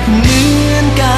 บฉันก็เจ็บเหมือนกัน